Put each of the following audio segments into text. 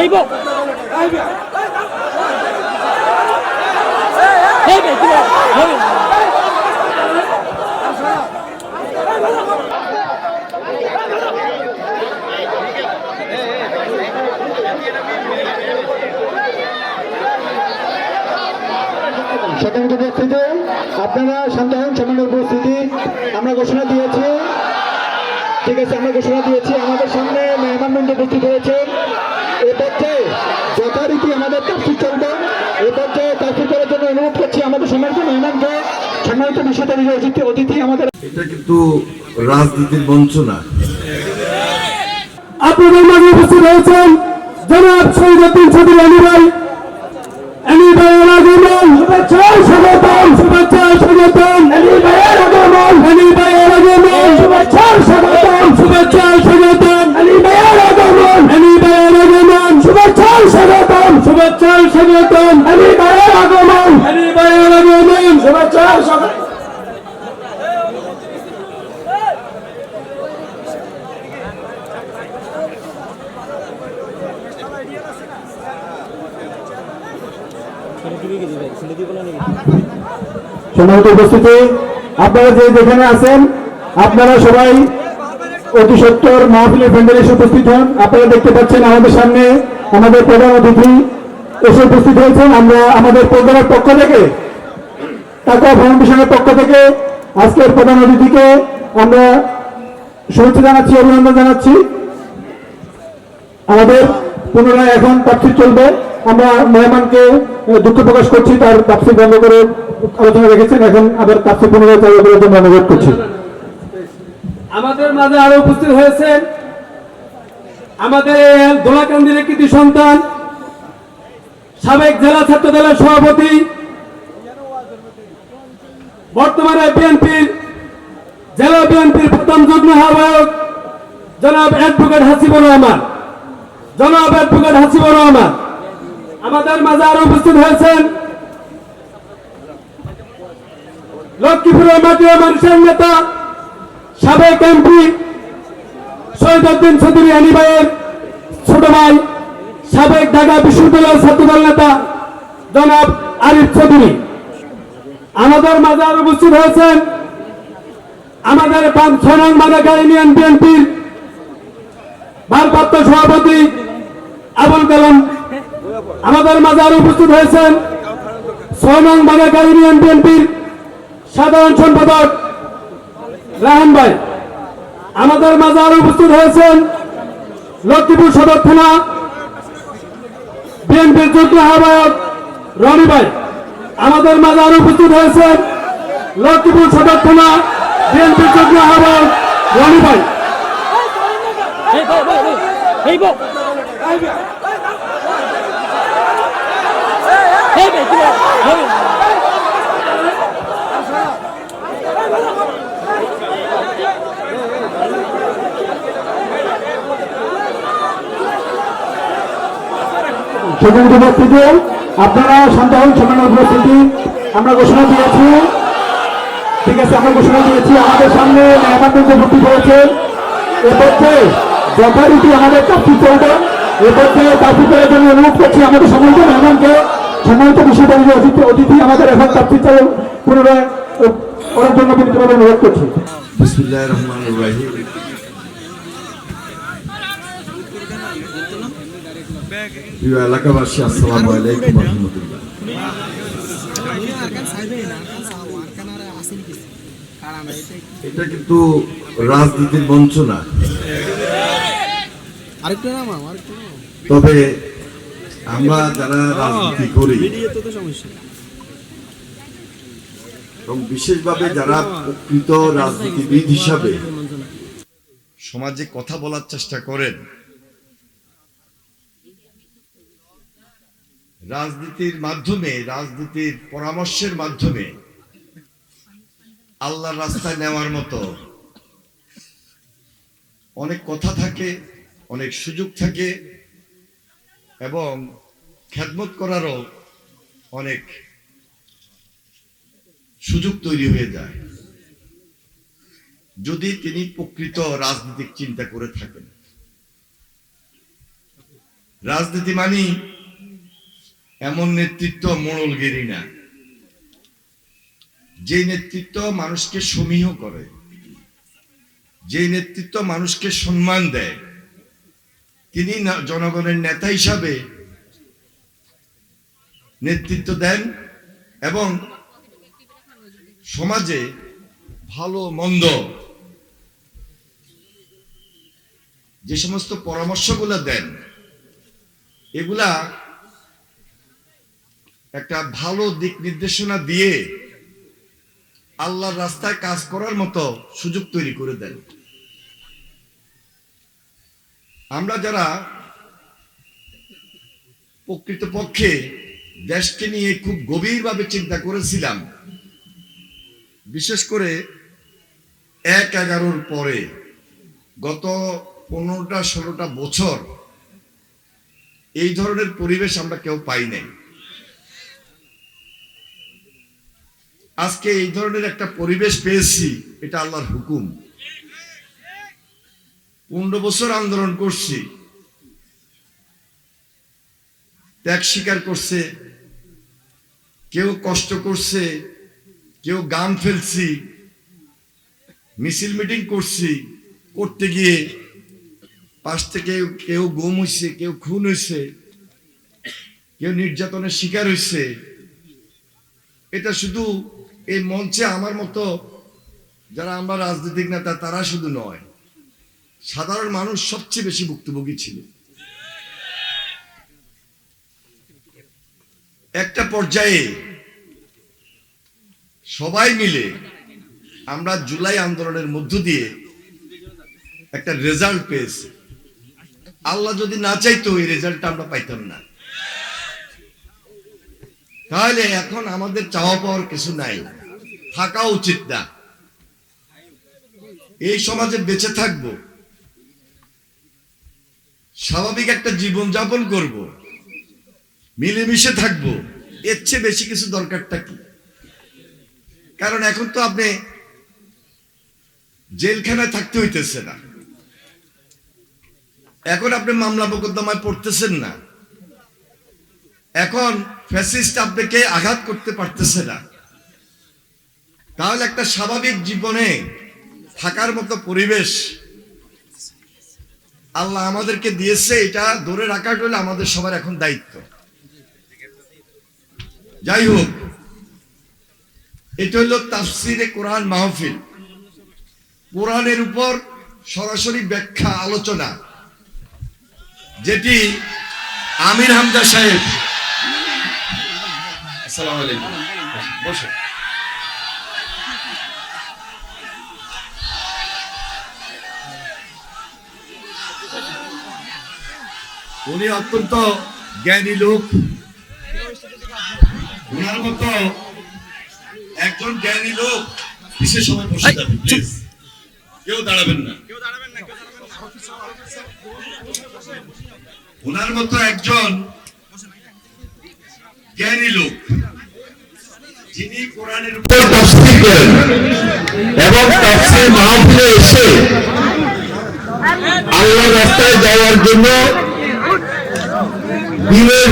এই বউ এই বে কি হবে স্বতন্ত্র উপস্থিতি আপনারা শান্ত হন সামান্য উপস্থিতি আমরা ঘোষণা দিয়েছি। ঠিক আছে, আমরা ঘোষণা দিয়েছি। আমাদের সামনে মেহমানবৃন্দ উপস্থিত হয়েছে এ পর্যায়ে যথারীতি আমাদের তাফসির চলবে এ পর্যায়ে তাফসির করার জন্য অনুরোধ করছি আমাদের সম্মানিত মেহমানকে সম্মানিত বিষয় অতিথি আমাদের এটা কিন্তু রাজনীতির বঞ্চনা। আপনাদের মাঝে উপস্থিত হয়েছেন জনাব শহীদুদ্দিন চৌধুরী আলী ভাই আলী ভাইয়ের আগমন। শুভেচ্ছা স্বাগতম। শুভেচ্ছা স্বাগতম। আলী ভাইয়ের আগমন। আলী ভাইয়ের আগমন। শুভেচ্ছা স্বাগতম। শুভেচ্ছা স্বাগতম। আলী ভাইয়ের আগমন। আলী ভাইয়ের আগমন। শুভেচ্ছা স্বাগতম। শুভেচ্ছা স্বাগতম। আলী ভাইয়ের আগমন। আলী ভাইয়ের আগমন। শুভেচ্ছা স্বাগতম। সম্মানিত উপস্থিতি, আপনারা যে যেখানে আছেন, আপনারা সবাই অতি সত্তর মাহফিলের প্যান্ডেলে এসে উপস্থিত হন। আপনারা দেখতে পাচ্ছেন আমাদের সামনে আমাদের প্রধান অতিথি এসে উপস্থিত হয়েছেন। আমরা আমাদের প্রোগ্রামের পক্ষ থেকে তাকুয়া ফাউন্ডেশনের পক্ষ থেকে আজকের প্রধান অতিথিকে আমরা শুভেচ্ছা জানাচ্ছি, অভিনন্দন জানাচ্ছি। আমাদের পুনরায় এখন তাফসির চলবে। আমরা মেহমানকে দুঃখ প্রকাশ করছি, তার তাফসির বন্ধ করে আলোচনা রেখেছেন এখন আবার পুনরায় করছি। আমাদের মাঝে আরও উপস্থিত হয়েছেন আমাদের দোলাকান্দির কৃতি সন্তান, সাবেক জেলা ছাত্র দলের সভাপতি, বর্তমানে বিএনপির জেলা বিএনপির প্রথম যুগ্ম আহ্বায়ক জনাব অ্যাডভোকেট হাসিবুর রহমান। জনাব অ্যাডভোকেট হাসিবুর রহমান, আমাদের মাঝে আরও উপস্থিত হয়েছেন লক্ষ্মীপুরের মাটি ও মানুষের নেতা, সাবেক এমপি শহীদুদ্দিন চৌধুরী আলী ভাইয়ের ছোট ভাই, সাবেক ঢাকা বিশ্ববিদ্যালয়ের ছাত্রদল নেতা জনাব আরিফ চৌধুরী। আমাদের মাঝে আরও উপস্থিত হয়েছেন আমাদের ছনং মাদাকা ইউনিয়ন বিএনপির ভারপ্রাপ্ত সভাপতি আবুল কালাম। আমাদের মাঝে আরও উপস্থিত হয়েছেন ছয় নং মাদাকা ইউনিয়ন বিএনপির সাধারণ সম্পাদক রাহান ভাই, আমাদের মাঝে আরও উপস্থিত হয়েছেন লক্ষ্মীপুর সদর থানা বিএনপির যুগ্ম আহ্বায়ক রনি ভাই, আমাদের মাঝে আরও উপস্থিত হয়েছেন লক্ষ্মীপুর সদর থানা বিএনপির যুগ্ম আহ্বায়ক রনি ভাই। এই সেখানে উপস্থিতি আপনারা শান্ত হন, সামান্য উপস্থিতি আমরা ঘোষণা দিয়েছি। ঠিক আছে, আমরা ঘোষণা দিয়েছি। আমাদের সামনে মেহমানবৃন্দ উপস্থিত হয়েছে। এ পর্যায়ে যথারীতি আমাদের কাপি চলবে এ পর্যায়ে কাপি করার জন্য অনুরোধ করছি আমাদের সম্মানিত মেহমানকে। সম্মানিত বিষয় অতিথি অতিথি আমাদের এখন কাপি চালু পুনরায় করার জন্য বিনীতভাবে অনুরোধ করছি। বিসমুল্লাহ রহমান রাহিম। প্রিয় এলাকাবাসী আসসালামু আলাইকুম রহমতুল্লাহ। এটা কিন্তু রাজনীতির আরেকটু নামা তবে আমরা যারা রাজনীতি করি এবং বিশেষভাবে যারা প্রকৃত রাজনীতিবিদ হিসাবে সমাজে কথা বলার চেষ্টা করেন রাজনীতির মাধ্যমে, রাজনীতির পরামর্শের মাধ্যমে আল্লাহর রাস্তায় নেওয়ার মতো অনেক কথা থাকে, অনেক সুযোগ থাকে এবং খেদমত করারও অনেক সুযোগ তৈরি হয়ে যায়। যদি তিনি প্রকৃত রাজনৈতিক চিন্তা করে থাকেন। রাজনীতি মানি এমন নেতৃত্ব মোড়লগিরি না যে নেতৃত্ব মানুষকে সমীহ করে, যে নেতৃত্ব মানুষকে সম্মান দেয়, তিনি জনগণের নেতা হিসাবে নেতৃত্ব দেন এবং সমাজে ভালো, মন্দ যে সমস্ত পরামর্শগুলো দেন, এগুলা একটা ভালো দিক নির্দেশনা দিয়ে আল্লাহর রাস্তায় কাজ করার মতো সুযোগ তৈরি করে দেন। আমরা যারা প্রকৃতপক্ষে দেশকে নিয়ে খুব গভীরভাবে চিন্তা করেছিলাম, বিশেষ করে এক এগারোর পরে, গত পনেরোটা ষোলোটা বছর, এই ধরনের পরিবেশ আমরা কেউ পাই নাই। আজকে এই ধরনের একটা পরিবেশ পেয়েছি, এটা আল্লাহর হুকুম। পনেরো বছর আন্দোলন করছি। ত্যাগ স্বীকার করছে। কেউ কষ্ট করছে, কেউ গান ফেলছি, মিছিল মিটিং করছি, করতে গিয়ে পাশ থেকে কেউ গুম হয়েছে কেউ খুন হয়েছে কেউ নির্যাতনের শিকার হয়েছে এটা শুধু এই মঞ্চে আমার মতো যারা আমরা রাজনৈতিক নেতা, তারা শুধু নয়, সাধারণ মানুষ সবচেয়ে বেশি ভুক্তভোগী ছিল। একটা পর্যায়ে সবাই মিলে আমরা জুলাই আন্দোলনের মধ্য দিয়ে একটা রেজাল্ট পেয়েছি। আল্লাহ যদি না চাইতো, এই রেজাল্টটা আমরা পাইতাম না। তাহলে এখন আমাদের চাওয়া পাওয়ার কিছু নাই। থাকা উচিত না। এই সমাজে বেঁচে থাকব। স্বাভাবিক একটা জীবন যাপন করব। মিলেমিশে থাকব। এর চেয়ে বেশি কিছু দরকারটা কি? কারণ এখন তো আপনি জেলখানায় থাকতে হইতেছে না। এখন আপনি মামলা মোকদ্দমায় পড়তেছেন না। এখন ফ্যাসিস্ট আপনাকে আঘাত করতে পারতেছে না। তাহলে একটা স্বাভাবিক জীবনে থাকার মতো পরিবেশ আল্লাহ আমাদেরকে দিয়েছে, এটা ধরে রাখার হলে আমাদের সবার এখন দায়িত্ব। যাই হোক, এটা হলো তাফসিরে কোরআন মাহফিল। কোরআনের উপর সরাসরি ব্যাখ্যা, আলোচনা, যেটি আমির হামদা সাহেব আসসালামু আলাইকুম। বসে। উনি অত্যন্ত জ্ঞানী লোক। ওনার মতো একজন জ্ঞানী লোক। বিশেষ সময় বসে যাবেন প্লিজ কেউ দাঁড়াবেন না। ওনার মতো একজন জ্ঞানী লোক। যিনি কোরআনের উপর তাফসীর করেন এবং তাফসীর মাহফিলে এসে আল্লাহ রাস্তায় যাওয়ার জন্য দিনের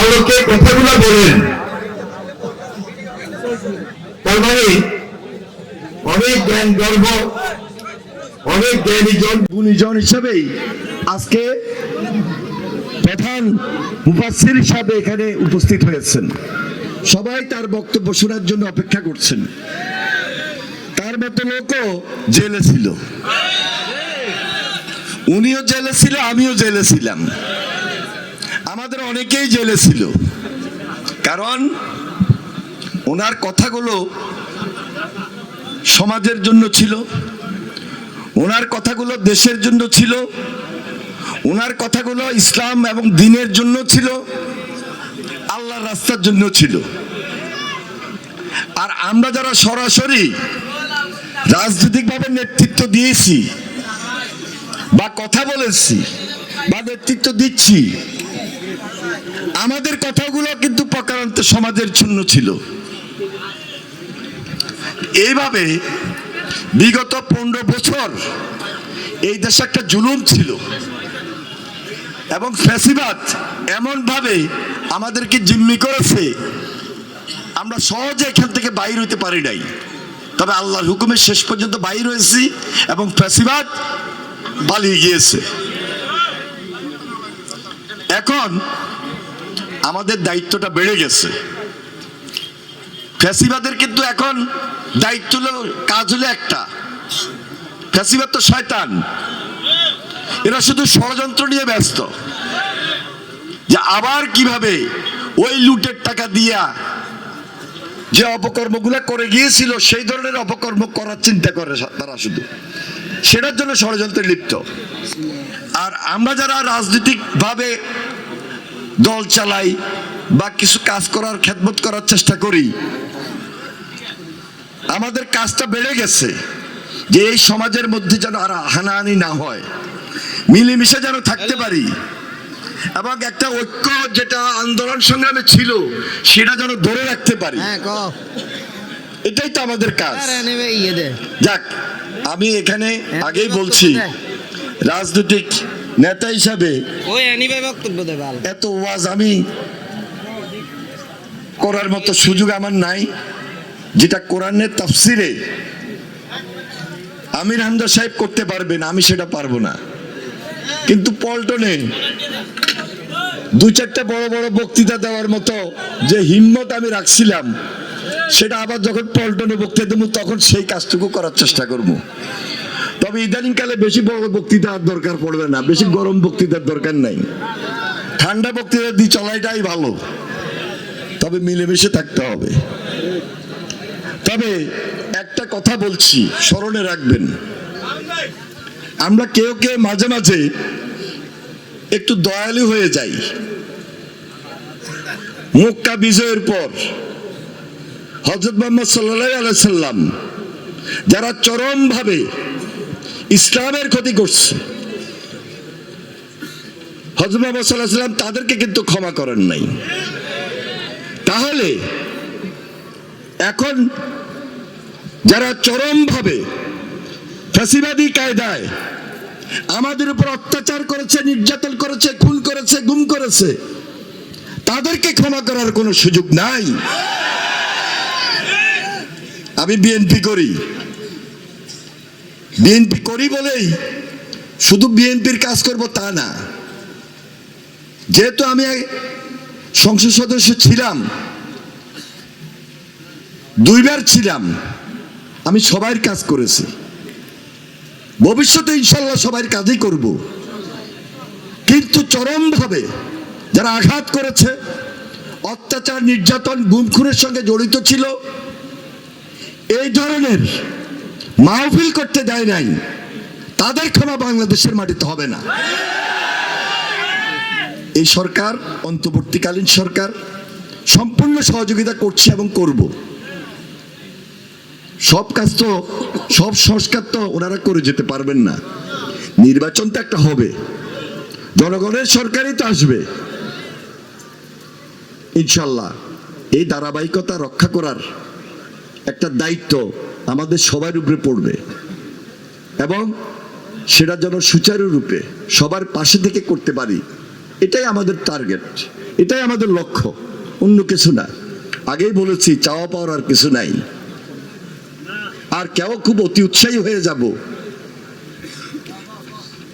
আলোকে কথাগুলো বলেন। তার মানে অনেক জ্ঞান গর্ব, অনেক জ্ঞানী জন গুণীজন হিসাবেই আজকে প্রধান মুফাসির হিসাবে এখানে উপস্থিত হয়েছেন। সবাই তার বক্তব্য শোনার জন্য অপেক্ষা করছেন। তার মতো লোকও জেলে ছিল। উনিও জেলে ছিল, আমিও জেলে ছিলাম। আমাদের অনেকেই জেলে ছিল। কারণ ওনার কথাগুলো সমাজের জন্য ছিল, ওনার কথাগুলো দেশের জন্য ছিল ওনার কথাগুলো ইসলাম এবং দিনের জন্য ছিল, আল্লাহর রাস্তার জন্য ছিল। আর আমরা যারা সরাসরি রাজনৈতিকভাবে নেতৃত্ব দিয়েছি, বা কথা বলেছি, বা নেতৃত্ব দিচ্ছি, আমাদের কথাগুলো কিন্তু প্রকারান্তে সমাজের জন্য ছিল। এইভাবে বিগত পনেরো বছর এই দেশে একটা জুলুম ছিল। এবং ফ্যাসিবাদ এমনভাবে আমাদেরকে জিম্মি করেছে, আমরা সহজে এখান থেকে বাইর হইতে পারি নাই। তবে আল্লাহর হুকুমের শেষ পর্যন্ত বাইর হয়েছি এবং ফ্যাসিবাদ পালিয়ে গিয়েছে। এখন আমাদের দায়িত্বটা বেড়ে গেছে। ফ্যাসিবাদের কিন্তু এখন দায়িত্ব হলো, কাজ হলো একটা। ফ্যাসিবাদ তো শয়তান। এরা শুধু ষড়যন্ত্র নিয়ে ব্যস্ত। যে আবার কীভাবে ওই লুটের টাকা দিয়া যে অপকর্মগুলো করে গিয়েছিল, সেই ধরনের অপকর্ম করার চিন্তা করে তারা শুধু। সেটার জন্য ষড়যন্ত্রে লিপ্ত। আর আমরা যারা রাজনৈতিক ভাবে দল চালাই বা কিছু কাজ করার খেদমত করার চেষ্টা করি, আমাদের কাজটা বেড়ে গেছে যে এই সমাজের মধ্যে যেন আর হানাহানি না হয়। মিলেমিশে যেন থাকতে পারি। এবং একটা ঐক্য যেটা আন্দোলন সংগ্রামে ছিল সেটা যেন ধরে রাখতে পারি। হ্যাঁ এটাই তো আমাদের কাজ। ইয়ে যাক আমি এখানে আগেই বলছি রাজনৈতিক নেতা হিসাবে এত ওয়াজ আমি করার মতো সুযোগ আমার নাই যেটা কোরআনের তাফসিরে আমির হামদা সাহেব করতে পারবেন আমি সেটা পারব না। কিন্তু পল্টনে দু চারটা বড় বড় বক্তৃতা দেওয়ার মতো যে হিম্মত আমি রাখছিলাম, সেটা আবার যখন পল্টনে বক্তৃতা দেবো, তখন সেই কাজটুকু করার চেষ্টা করব। তবে ইদানিংকালে বেশি বড় বক্তৃতার দরকার পড়বে না, বেশি গরম বক্তৃতার দরকার নাই। ঠান্ডা বক্তৃতা দিয়ে চলাইটাই ভালো, তবে মিলেমিশে থাকতে হবে। তবে একটা কথা বলছি, স্মরণে রাখবেন আমরা কেউ কেউ মাঝে মাঝে একটু দয়ালু হয়ে যাই। মক্কা বিজয়ের পর হজরত মোহাম্মদ সাল্লাহ আলাইসাল্লাম যারা চরমভাবে ইসলামের ক্ষতি করছে হজরত মোহাম্মদ সাল্লাহ সাল্লাম তাদেরকে কিন্তু ক্ষমা করেন নাই। তাহলে এখন যারা চরমভাবে ফ্যাসিবাদী কায়দায় আমাদের উপর অত্যাচার করেছে, নির্যাতন করেছে, খুন করেছে, গুম করেছে, তাদেরকে ক্ষমা করার কোনো সুযোগ নাই। আমি বিএনপি করি। বিএনপি করি বলেই শুধু বিএনপির কাজ করব তা না। যেহেতু আমি সংসদ সদস্য ছিলাম, দুইবার ছিলাম, আমি সবার কাজ করেছি। ভবিষ্যতে ইনশাল্লাহ সবার কাজই করব। কিন্তু চরমভাবে যারা আঘাত করেছে, অত্যাচার, নির্যাতন গুম খুনের সঙ্গে জড়িত ছিল, এই ধরনের মাহফিল করতে দেয় নাই, তাদের ক্ষমা বাংলাদেশের মাটিতে হবে না। এই সরকার, অন্তর্বর্তীকালীন সরকার, সম্পূর্ণ সহযোগিতা করছে এবং করব। সব কাজ তো, সব সংস্কার তো ওনারা করে যেতে পারবেন না। নির্বাচন তো একটা হবে। জনগণের সরকারই তো আসবে। ইনশাল্লাহ, এই ধারাবাহিকতা রক্ষা করার একটা দায়িত্ব আমাদের সবার উপরে পড়বে। এবং সেটা যেন সুচারুরূপে সবার পাশে থেকে করতে পারি, এটাই আমাদের টার্গেট এটাই আমাদের লক্ষ্য, অন্য কিছু না। আগেই বলেছি, চাওয়া পাওয়ার আর কিছু নাই। আর কেউ খুব অতি উৎসাহী হয়ে যাব।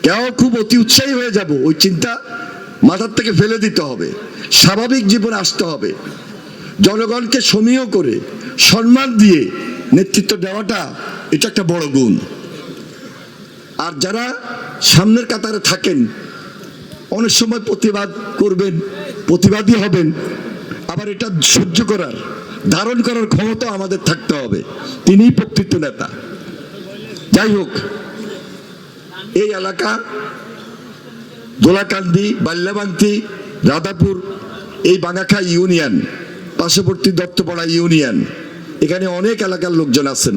কেউ খুব অতি উৎসাহী হয়ে যাব, ওই চিন্তা মাথার থেকে ফেলে দিতে হবে। স্বাভাবিক জীবনে আসতে হবে। জনগণকে সমীহ করে সম্মান দিয়ে নেতৃত্ব দেওয়াটা এটা একটা বড় গুণ। আর যারা সামনের কাতারে থাকেন, অনেক সময় প্রতিবাদ করবেন, প্রতিবাদী হবেন, আবার এটা সহ্য করার ধারণ করার ক্ষমতা আমাদের থাকতে হবে। তিনিই প্রকৃত নেতা। যাই হোক, এই এলাকা, দোলাকান্দি, বাল্যাবান্তি, রাধাপুর, এই বাঙ্গাখা ইউনিয়ন, পার্শ্ববর্তী দত্তপাড়া ইউনিয়ন, এখানে অনেক এলাকার লোকজন আছেন।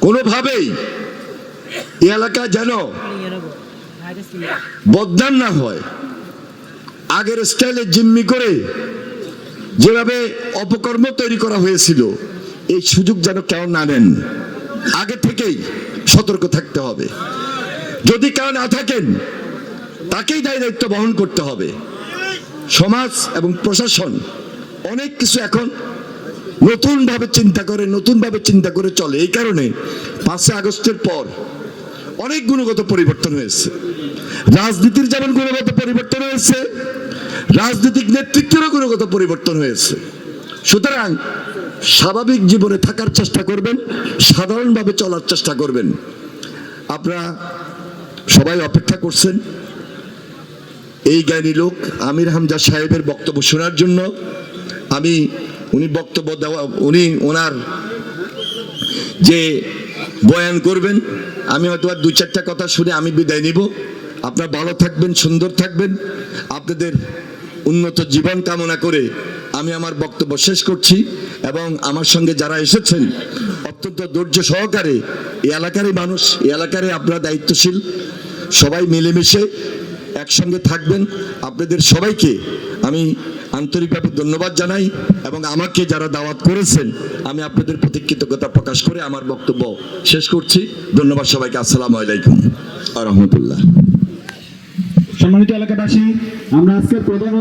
কোনোভাবেই এই এলাকা যেন বদনাম না হয়। আগের স্টাইলে জিম্মি করে যেভাবে অপকর্ম তৈরি করা হয়েছিল, এই সুযোগ যেন কেউ না নেন। আগে থেকেই সতর্ক থাকতে হবে। যদি কেউ না থাকেন, তাকেই দায় দায়িত্ব বহন করতে হবে। সমাজ এবং প্রশাসন অনেক কিছু এখন নতুন ভাবে চিন্তা করে নতুন ভাবে চিন্তা করে চলে। এই কারণে পাঁচই আগস্টের পর অনেক গুণগত পরিবর্তন হয়েছে। রাজনীতির যেমন গুণগত পরিবর্তন হয়েছে রাজনৈতিক নেতৃত্বেরও গুণগত পরিবর্তন হয়েছে। সুতরাং স্বাভাবিক জীবনে থাকার চেষ্টা করবেন, সাধারণভাবে চলার চেষ্টা করবেন। আপনারা সবাই অপেক্ষা করছেন। এই জ্ঞানী লোক আমির হামজা সাহেবের বক্তব্য শোনার জন্য আমি, উনি বক্তব্য দেওয়া, উনি ওনার যে বয়ান করবেন, আমি হয়তো আর দু চারটা কথা শুনে আমি বিদায় নিব। আপনারা ভালো থাকবেন, সুন্দর থাকবেন। আপনাদের উন্নত জীবন কামনা করে আমি আমার বক্তব্য শেষ করছি এবং আমার সঙ্গে যারা এসেছেন, অত্যন্ত ধৈর্য সহকারে এই এলাকারই মানুষ, এই এলাকারে আপনারা দায়িত্বশীল, সবাই মিলেমিশে একসঙ্গে থাকবেন। আপনাদের সবাইকে আমি আন্তরিকভাবে ধন্যবাদ জানাই এবং আমাকে যারা দাওয়াত করেছেন, আমি আপনাদের প্রতি কৃতজ্ঞতা প্রকাশ করে আমার বক্তব্য শেষ করছি। ধন্যবাদ সবাইকে। আসসালামু আলাইকুম আ রহমতুল্লাহ। সম্মানিত এলাকাবাসী, আমরা আজকের প্রধান